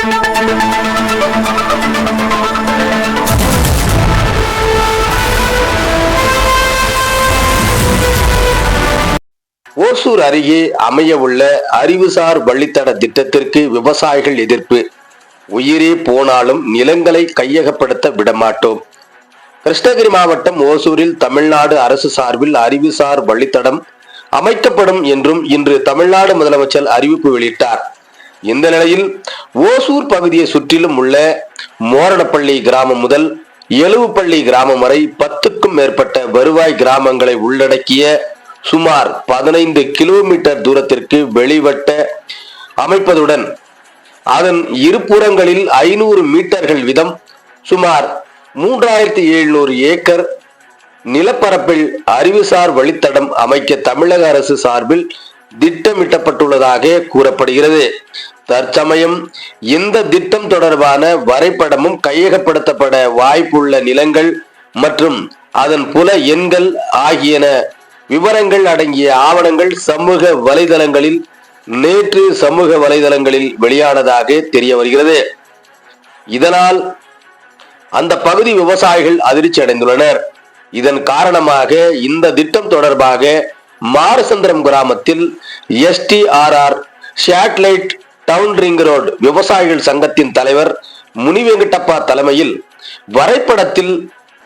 ஓசூர் அருகே அமையவுள்ள அறிவுசார் வழித்தட திட்டத்திற்கு விவசாயிகள் எதிர்ப்பு. உயிரே போனாலும் நிலங்களை கையகப்படுத்த விடமாட்டோம். கிருஷ்ணகிரி மாவட்டம் ஓசூரில் தமிழ்நாடு அரசு சார்பில் அறிவுசார் வழித்தடம் அமைக்கப்படும் என்றும் இன்று தமிழ்நாடு முதலமைச்சர் அறிவிப்பு வெளியிட்டார். இந்த நிலையில்? ஓசூர் பகுதியை சுற்றிலும் உள்ள மோரணப்பள்ளி கிராமம் முதல் எழுவுப்பள்ளி கிராமம் வரை பத்துக்கும் மேற்பட்ட வருவாய் கிராமங்களை உள்ளடக்கிய சுமார் பதினைந்து கிலோமீட்டர் தூரத்திற்கு வெளிவட்ட அமைப்பதுடன் அதன் இருபுறங்களில் ஐநூறு மீட்டர்கள் விதம் சுமார் மூன்றாயிரத்தி எழுநூறு ஏக்கர் நிலப்பரப்பில் அறிவுசார் வழித்தடம் அமைக்க தமிழக அரசு சார்பில் திட்டமிட்டப்பட்டுள்ளதாக கூறப்படுகிறது. தற்சமயம் இந்த திட்டம் தொடர்பான வரைபடமும் கையகப்படுத்தப்பட வாய்ப்புள்ள நிலங்கள் மற்றும் அதன் புல எண்கள் ஆகியன விவரங்கள் அடங்கிய ஆவணங்கள் சமூக வலைதளங்களில் நேற்று சமூக வலைதளங்களில் வெளியானதாக தெரிய வருகிறது. இதனால் அந்த பகுதி விவசாயிகள் அதிர்ச்சி அடைந்துள்ளனர் இதன் காரணமாக இந்த திட்டம் தொடர்பாக மாரசந்திரம் கிராமத்தில் S T R R satellite town ring road விவசாயிகள் சங்கத்தின் தலைவர் முனிவெங்கடப்பா தலைமையில் வரைபடத்தில்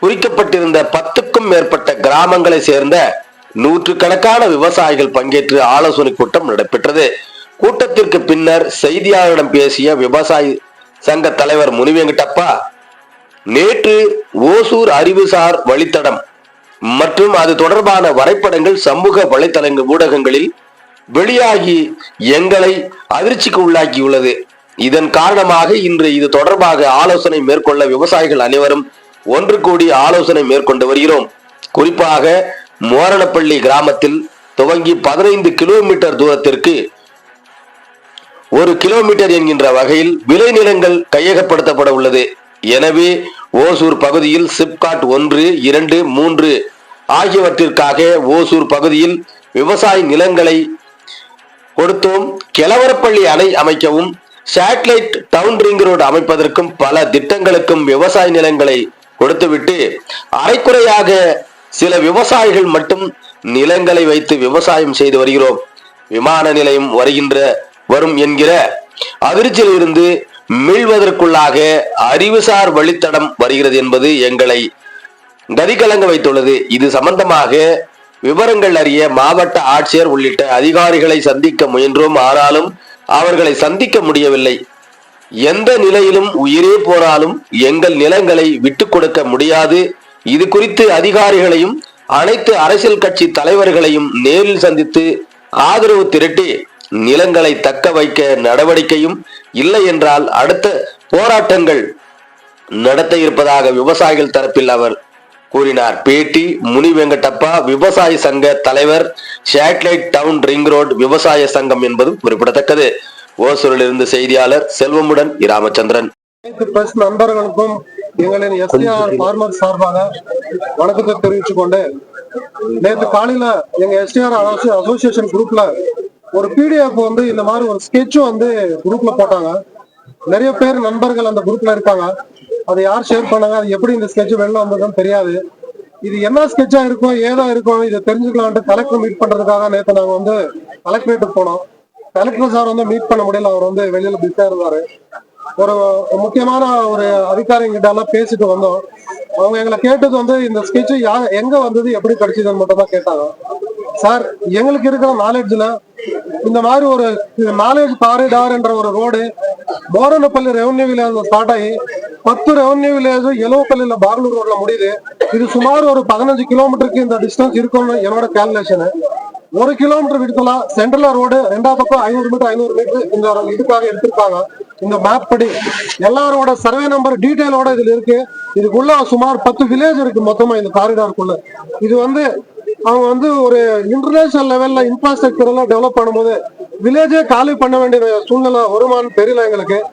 குறிக்கப்பட்டிருந்த பத்துக்கும் மேற்பட்ட கிராமங்களை சேர்ந்த நூற்றுக்கணக்கான விவசாயிகள் பங்கேற்று ஆலோசனை கூட்டம் நடைபெற்றது. கூட்டத்திற்கு பின்னர் செய்தியாளரிடம் பேசிய விவசாயி சங்க தலைவர் முனிவெங்கடப்பா நேற்று ஓசூர் அறிவுசார் வழித்தடம் மற்றும் அது தொடர்பான வரைபடங்கள் சமூக வலைத்தளங்கள் ஊடகங்களில் வெளியாகி எங்களை அதிர்ச்சிக்கு உள்ளாக்கியுள்ளது. இதன் காரணமாக இன்று இது தொடர்பாக ஆலோசனை மேற்கொள்ள விவசாயிகள் அனைவரும் ஒன்று கூடி ஆலோசனை மேற்கொண்டு வருகிறோம். குறிப்பாக மோரணப்பள்ளி கிராமத்தில் துவங்கி பதினைந்து கிலோமீட்டர் தூரத்திற்கு ஒரு கிலோமீட்டர் என்கின்ற வகையில் விளைநிலங்கள் கையகப்படுத்தப்பட உள்ளது. எனவே ஓசூர் பகுதியில் சிப்காட் ஒன்று இரண்டு மூன்று ஆகியவற்றிற்காக ஓசூர் பகுதியில் விவசாய நிலங்களை கொடுத்தோம். கிழவரப்பள்ளி அணை அமைக்கவும் சேட்டலைட் டவுன் ரிங் ரோடு அமைப்பதற்கும் பல திட்டங்களுக்கும் விவசாய நிலங்களை கொடுத்துவிட்டு அரைக்குறையாக சில விவசாயிகள் மட்டும் நிலங்களை வைத்து விவசாயம் செய்து வருகிறோம். விமான நிலையம் வருகின்ற வரும் என்கிற அதிர்ச்சியில் இருந்து மீள்வதற்குள்ளாக அறிவுசார் வழித்தடம் வருகிறது என்பது எங்களை கதிகலங்க வைத்துள்ளது. இது சம்பந்தமாக விவரங்கள் அறிய மாவட்ட ஆட்சியர் உள்ளிட்ட அதிகாரிகளை சந்திக்க முயன்றோம். ஆனாலும் அவர்களை சந்திக்க முடியவில்லை. எந்த நிலையிலும் உயிரே போனாலும் எங்கள் நிலங்களை விட்டு கொடுக்க முடியாது. இது குறித்து அதிகாரிகளையும் அனைத்து அரசியல் கட்சி தலைவர்களையும் நேரில் சந்தித்து ஆதரவு திரட்டி நிலங்களை தக்க வைக்க நடவடிக்கையும் இல்லை என்றால் அடுத்த போராட்டங்கள் நடத்த இருப்பதாக விவசாயிகள் தரப்பில் அவர் கூறினார். பேட்டி முனி வெங்கடப்பா விவசாய சங்க தலைவர் சேட்டலைட் டவுன் ரிங் ரோடு விவசாய சங்கம் என்பது குறிப்பிடத்தக்கது. ஓசூரிலிருந்து செய்தியாளர் செல்வமுடன் இராமச்சந்திரன். நண்பர்களுக்கும் எங்களின் எஸ்டிஆர் ஃபார்மர் சார்பாக வணக்கத்தை தெரிவித்துக் கொண்டு நேற்று காலையில எங்க எஸ்டிஆர் அசோசியேஷன் குரூப்ல ஒரு பிடிஎஃப் வந்து இந்த மாதிரி ஒரு ஸ்கெட்சும் வந்து குரூப்ல போட்டாங்க. நிறைய பேர் நண்பர்கள் அந்த குரூப்ல இருக்காங்க. அதை யார் ஷேர் பண்ணாங்க? அது எப்படி இந்த ஸ்கெட்ச் வெளில வந்ததுன்னு தெரியாது. இது என்ன ஸ்கெட்சா இருக்கும் ஏதா இருக்கும் இதை தெரிஞ்சுக்கலான்ட்டு கலெக்டர் மீட் பண்றதுக்காக நேற்று நாங்க வந்து கலெக்டரேட்டுக்கு போனோம். கலெக்டர் சார் வந்து மீட் பண்ண முடியல. அவர் வந்து வெளியில பிஸியா இருந்தாரு. ஒரு முக்கியமான ஒரு அதிகாரி கிட்ட எல்லாம் பேசிட்டு வந்தோம். அவங்க எங்களை கேட்டது வந்து இந்த ஸ்கெட்ச் யா எங்க வந்தது எப்படி கிடைச்சதுன்னு மட்டும் தான் கேட்டாங்க. சார் எங்களுக்கு இருக்கிற நாலேஜ்ல இந்த மாதிரி ஒரு நாலேஜ் காரிடார் என்ற ஒரு road Moranapalli revenue village start ஆகி பத்து ரெவன்யூ வில்லேஜ் எலவப்பள்ளியில பாகலூர் ரோட்ல முடியுது. இது சுமார் ஒரு பதினஞ்சு கிலோமீட்டருக்கு இந்த டிஸ்டன்ஸ் இருக்கும்னு என்னோட கேல்குலேஷனு ஒரு கிலோமீட்டர் விடுத்துல சென்ட்ரல் ரோடு ரெண்டாவது பக்கம் ஐநூறு மீட்டர் ஐநூறு மீட்டர் இந்த இதுக்காக எடுத்திருக்காங்க. இந்த மேப் படி எல்லாரோட சர்வே நம்பர் டீட்டெயிலோட இதுல இருக்கு. இதுக்குள்ள சுமார் பத்து வில்லேஜ் இருக்கு மொத்தமா இந்த காரிடாருக்குள்ள இது வந்து அவங்க வந்து ஒரு இன்டர்நேஷனல் லெவல்ல இன்ஃப்ராஸ்ட்ரக்சர் எல்லாம் டெவலப் பண்ணும்போது வில்லேஜே காலி பண்ண வேண்டிய சூழ்நிலை வருமானு தெரியல எங்களுக்கு.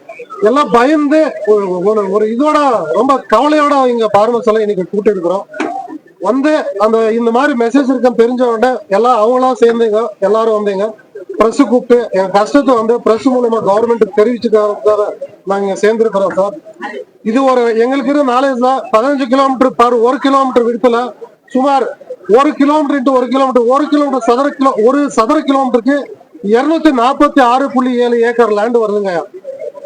எல்லாம் பயந்து ஒரு ஒரு- இதோட ரொம்ப கவலையோட இங்க பார்மஸ் எல்லாம் இன்னைக்கு கூட்டி இருக்கிறோம். வந்து அந்த இந்த மாதிரி மெசேஜ் இருக்குன்னு தெரிஞ்ச உடனே எல்லாம் அவங்களா சேர்ந்தீங்க எல்லாரும் வந்தீங்க. ப்ரெஸ் கூப்பிட்டு எங்க கஷ்டத்தை வந்து ப்ரெஸ் மூலமா கவர்மெண்ட் தெரிவிச்சுக்காக நாங்க சேர்ந்திருக்கிறோம் சார். இது ஒரு எங்களுக்கு இருக்க நாலேஜ்ல பதினஞ்சு கிலோமீட்டர் பர் ஒரு கிலோமீட்டர் விடுத்துல சுமார் ஒரு கிலோமீட்டர் இன்ட்டு ஒரு கிலோமீட்டர் ஒரு கிலோமீட்டர் சதுர கிலோ ஒரு சதுர கிலோமீட்டருக்கு இருநூத்தி நாற்பத்தி ஆறு புள்ளி ஏழு ஏக்கர் லேண்ட் வருதுங்க.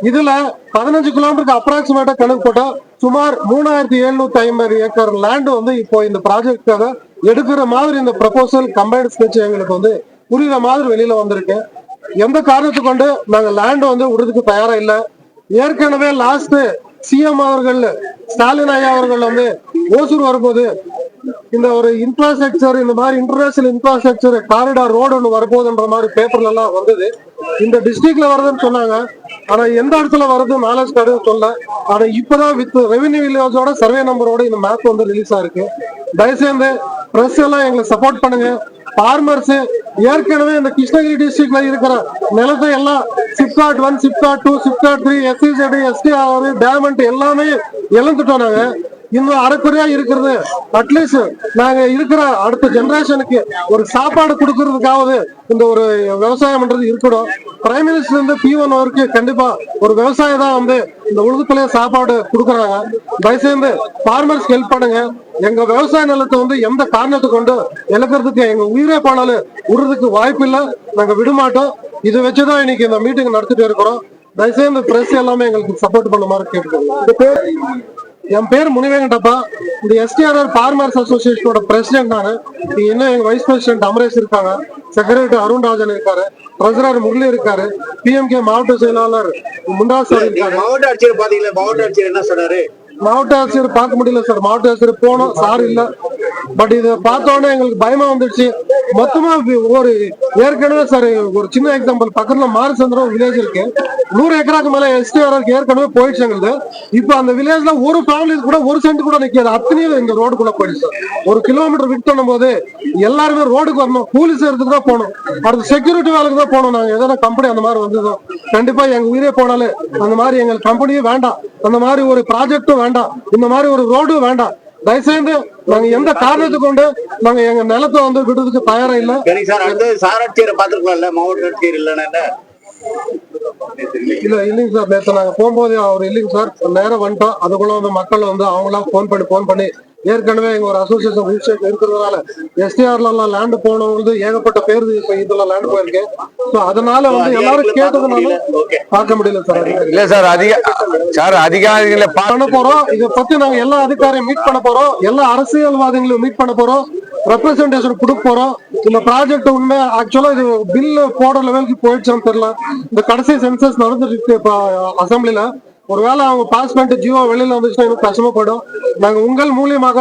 இதுல பதினஞ்சு கிலோமீட்டருக்கு அப்ராக்சிமேட்டா கணக்கு போட்டா சுமார் மூணாயிரத்தி எழுநூத்தி ஐம்பது ஏக்கர் லேண்ட் வந்து இப்போ இந்த ப்ராஜெக்டுக்காக எடுக்கிற மாதிரி இந்த ப்ரப்போசல் கம்பைன்ட் ஸ்கெட்ச் எங்களுக்கு வந்து புரியுற மாதிரி வெளியில வந்திருக்கு. எந்த காரணத்தை கொண்டு? நாங்க லேண்ட் வந்து விடுறதுக்கு தயாரா இல்ல. ஏற்கனவே லாஸ்ட் சிஎம் அவர்கள் ஸ்டாலின் ஐயா அவர்கள் வந்து ஓசூர் வரும்போது இந்த ஒரு இன்ஃப்ராஸ்ட்ரக்சர் இந்த மாதிரி இன்டர்நேஷனல் இன்ஃப்ராஸ்ட்ரக்சர் காரிடார் ரோடு ஒன்று வரப்போகுதுன்ற மாதிரி பேப்பர்ல எல்லாம் வந்தது. இந்த டிஸ்ட்ரிக்ட்ல வருதுன்னு சொன்னாங்க. ஆனா எந்த இடத்துல வருது? நாலேஜ் கார்டு சொல்ல ஆனா இப்பதான் வித் ரெவென்யூ வில்லேஜோட சர்வே நம்பரோட இந்த மேப் வந்து ரிலீஸ் ஆயிருக்கு. தயவுசெய்து பிரஸ் எல்லாம் எங்களுக்கு சப்போர்ட் பண்ணுங்க. ஃபார்மர்ஸ் ஏற்கனவே இந்த கிருஷ்ணகிரி டிஸ்ட்ரிக்ட்ல இருக்கிற நிலத்தை எல்லாம் SIPCOT one SIPCOT two SIPCOT three எஸ்சிஜெட் S T R டேமண்ட் எல்லாமே இழந்துட்டோம் நாங்க. இன்னும் அறக்குறையா இருக்கிறது. அட்லீஸ்ட் நாங்க இருக்கிற அடுத்த ஜெனரேஷனுக்கு ஒரு சாப்பாடு கொடுக்கறதுக்காவது இந்த ஒரு விவசாயம்ன்றது இருக்கணும். பிரைம் மினிஸ்டர் இருந்து பி ஒன் வரைக்கும் கண்டிப்பா ஒரு விவசாயம் தான் வந்து இந்த உலகத்திலேயே சாப்பாடு கொடுக்குறாங்க. தயவுசெய்து ஃபார்மர்ஸ்க்கு ஹெல்ப் பண்ணுங்க. எங்க விவசாய நிலத்தை வந்து எந்த காரணத்தை கொண்டு இழக்கிறதுக்கு எங்க உயிரே போனாலும் விடுறதுக்கு வாய்ப்பு இல்லை. நாங்க விடமாட்டோம். இதை வச்சுதான் இன்னைக்கு இந்த மீட்டிங் நடத்திட்டு இருக்கிறோம். தயவுசெய்து இந்த பிரஸ் எல்லாமே எங்களுக்கு சப்போர்ட் பண்ண மாதிரி கேட்டுக்கோங்க. என் பேர் முனிவேங்கடப்பா இந்த எஸ்டிஆர்ஆர் ஃபார்மர்ஸ் அசோசியேஷனோட பிரசிடென்ட் நான். இன்னும் எங்க வைஸ் பிரசிடென்ட் அமரேஷ் இருக்காங்க. செக்ரட்டரி அருண் ராஜன் இருக்காரு. ட்ரெசரர் முரளி இருக்காரு. பிஎம்கே மாவட்ட செயலாளர் முண்டாசார் இருக்காரு. மாவட்ட ஆட்சியர் பாத்தீங்களா? மாவட்ட ஆட்சியர் என்ன சொன்னாரு? மாவட்ட ஆட்சியர் பார்க்க முடியல சார். மாவட்ட ஆட்சியர் போனோம். சார் இல்ல. பட் இத பார்த்தோன்னே உடனே எங்களுக்கு பயமா வந்துடுச்சு மொத்தமா ஒரு ஏற்கனவே சார் ஒரு சின்ன எக்ஸாம்பிள் பக்கத்துல மாரசந்திரம் வில்லேஜ் இருக்கு. நூறு ஏக்கராக்கு மேல எஸ்டிஆர்ஆருக்கு ஏற்கனவே போயிடுச்சு எங்களுக்கு. இப்ப அந்த வில்லேஜ்ல ஒரு ஃபேமிலி கூட ஒரு சென்ட் கூட நிக்காது. அத்தனையும் இந்த ரோடுக்குள்ள போயிடுச்சு சார். ஒரு கிலோமீட்டர் விட்டு பண்ணும் போது எல்லாருமே ரோடுக்கு வரணும். போலீஸ் செய்யறதுக்கு தான் போனோம் அடுத்து செக்யூரிட்டி வேலைக்கு தான் போனோம் நாங்க எதனா கம்பெனி அந்த மாதிரி வந்ததோ. கண்டிப்பா எங்க உயிரே போனாலே அந்த மாதிரி எங்களுக்கு கம்பெனியே வேண்டாம். அந்த மாதிரி ஒரு ப்ராஜெக்டும் வேண்டாம். இந்த மாதிரி ஒரு ரோடும் வேண்டாம். தயவுசெய்து நாங்க எந்த காரணத்தை கொண்டு நாங்க எங்க நிலத்தை வந்து விடுறதுக்கு தயாரா இல்ல? சரி சார் அடுத்து சார் ஆட்சியரை பாத்துருக்கலாம்ல மாவட்ட ஆட்சியர் இல்லைன்னா? இல்ல இல்லைங்க சார். நேற்று நாங்க போகும்போது அவர் இல்லைங்க சார். நேரம் வந்துட்டோம். அதுக்குள்ள வந்து மக்கள் வந்து அவங்களா ஃபோன் பண்ணி ஃபோன் பண்ணி ஏற்கனவே எங்க ஒரு அசோசியேஷன் ரிஜிஸ்ட்ரேஷன் இருக்கிறதுனால எஸ்டிஆர்ல எல்லாம் லேண்ட் போனவங்க ஏகப்பட்ட பேர் இப்ப இதுல லேண்ட் போயிருக்கு. சோ அதனால வந்து எல்லாரும் கேட்டதுனால பார்க்க முடியல? சார். இல்ல சார் அதிக சார் அதிகாரிகளை பண்ண போறோம். இத பத்தி நாங்க எல்லா அதிகாரியும் மீட் பண்ண போறோம். எல்லா அரசியல்வாதிகளையும் மீட் பண்ண போறோம். ரெப்ரசன்டேஷன் கொடுக்க போறோம். இந்த ப்ராஜெக்ட் உண்மை ஆக்சுவலா இது பில் போடுற லெவலுக்கு போயிடுச்சான்னு தெரியல. இந்த கடைசி சென்சஸ் நடந்துட்டு இருக்கு இப்ப அசம்பிளில ஒருவேளை அவங்க பாஸ் பண்ணிட்டு ஜீவோ வெளியில வந்துச்சுன்னா இன்னும் கஷ்டமா நாங்க உங்கள் மூலியமாக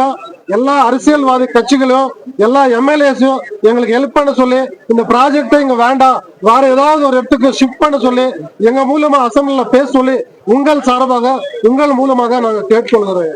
எல்லா அரசியல்வாதி கட்சிகளையும் எல்லா எம்எல்ஏஸையும் எங்களுக்கு ஹெல்ப் பண்ண சொல்லி இந்த ப்ராஜெக்டை இங்க வேண்டாம். வேற ஏதாவது ஒரு இடத்துக்கு ஷிஃப்ட் பண்ண சொல்லி எங்க மூலமா அசம்பிளில பேச சொல்லி உங்கள் சார்பாக உங்கள் மூலமாக நாங்க கேட்டுக்கொள்கிறோம்.